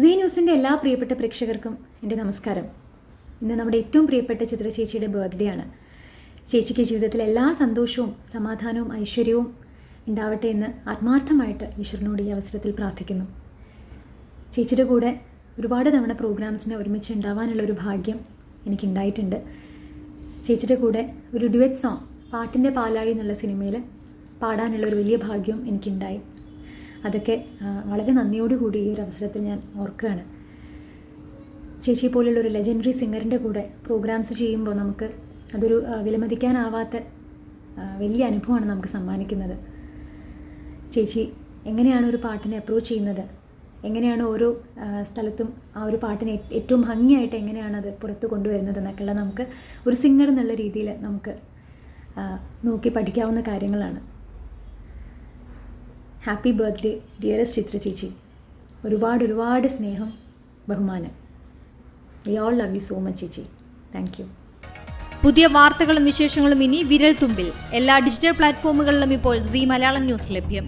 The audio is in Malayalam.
സി ന്യൂസിന്റെ എല്ലാ പ്രിയപ്പെട്ട പ്രേക്ഷകർക്കും എന്റെ നമസ്കാരം. ഇന്ന് നമ്മുടെ ഏറ്റവും പ്രിയപ്പെട്ട ചിത്ര ചേച്ചിയുടെ ബർത്ത്ഡേ ആണ്. ചേച്ചിക്ക് ജീവിതത്തിൽ എല്ലാ സന്തോഷവും സമാധാനവും ഐശ്വര്യവും ഉണ്ടാവട്ടെ എന്ന് ആത്മാർത്ഥമായിട്ട് ഈശ്വരനോട് ഈ അവസരത്തിൽ പ്രാർത്ഥിക്കുന്നു. ചേച്ചിയുടെ കൂടെ ഒരുപാട് തവണ പ്രോഗ്രാംസിന് ഒരുമിച്ച് ഉണ്ടാവാനുള്ള ഒരു ഭാഗ്യം എനിക്കുണ്ടായിട്ടുണ്ട്. ചേച്ചിയുടെ കൂടെ ഒരു ഡുവറ്റ് സോങ് പാട്ടിന്റെ പാലാഴി എന്നുള്ള സിനിമയിൽ പാടാനുള്ള ഒരു വലിയ ഭാഗ്യവും എനിക്കുണ്ടായി. അതൊക്കെ വളരെ നന്ദിയോടുകൂടി ഈ ഒരു അവസരത്തിൽ ഞാൻ ഓർക്കുകയാണ്. ചേച്ചി പോലുള്ള ഒരു ലെജൻഡറി സിംഗറിന്റെ കൂടെ പ്രോഗ്രാംസ് ചെയ്യുമ്പോൾ നമുക്ക് അതൊരു വിലമതിക്കാനാവാത്ത വലിയ അനുഭവമാണ് നമുക്ക് സമ്മാനിക്കുന്നത്. ചേച്ചി എങ്ങനെയാണ് ഒരു പാട്ടിനെ അപ്രോച്ച് ചെയ്യുന്നത്? എങ്ങനെയാണ് ഓരോ സ്ഥലത്തും ആ ഒരു പാട്ടിനെ ഏറ്റവും ഭംഗിയായിട്ട് എങ്ങനെയാണ് അത് പുറത്ത് കൊണ്ടുവരുന്നത് എന്നൊക്കെയുള്ള നമുക്ക് ഒരു സിംഗർ എന്നുള്ള രീതിയിൽ നമുക്ക് നോക്കി പഠിക്കാവുന്ന കാര്യങ്ങളാണ്. ഹാപ്പി ബർത്ത്ഡേ ഡിയറസ്റ്റ് ചിത്ര ചേച്ചി ഒരുപാട് ഒരുപാട് സ്നേഹം ബഹുമാനം. We all love you so much ചേച്ചി താങ്ക് യു പുതിയ വാർത്തകളും വിശേഷങ്ങളും ഇനി വിരൽ തുമ്പിൽ എല്ലാ ഡിജിറ്റൽ പ്ലാറ്റ്ഫോമുകളിലും ഇപ്പോൾ സി മലയാളം ന്യൂസ് ലഭ്യം.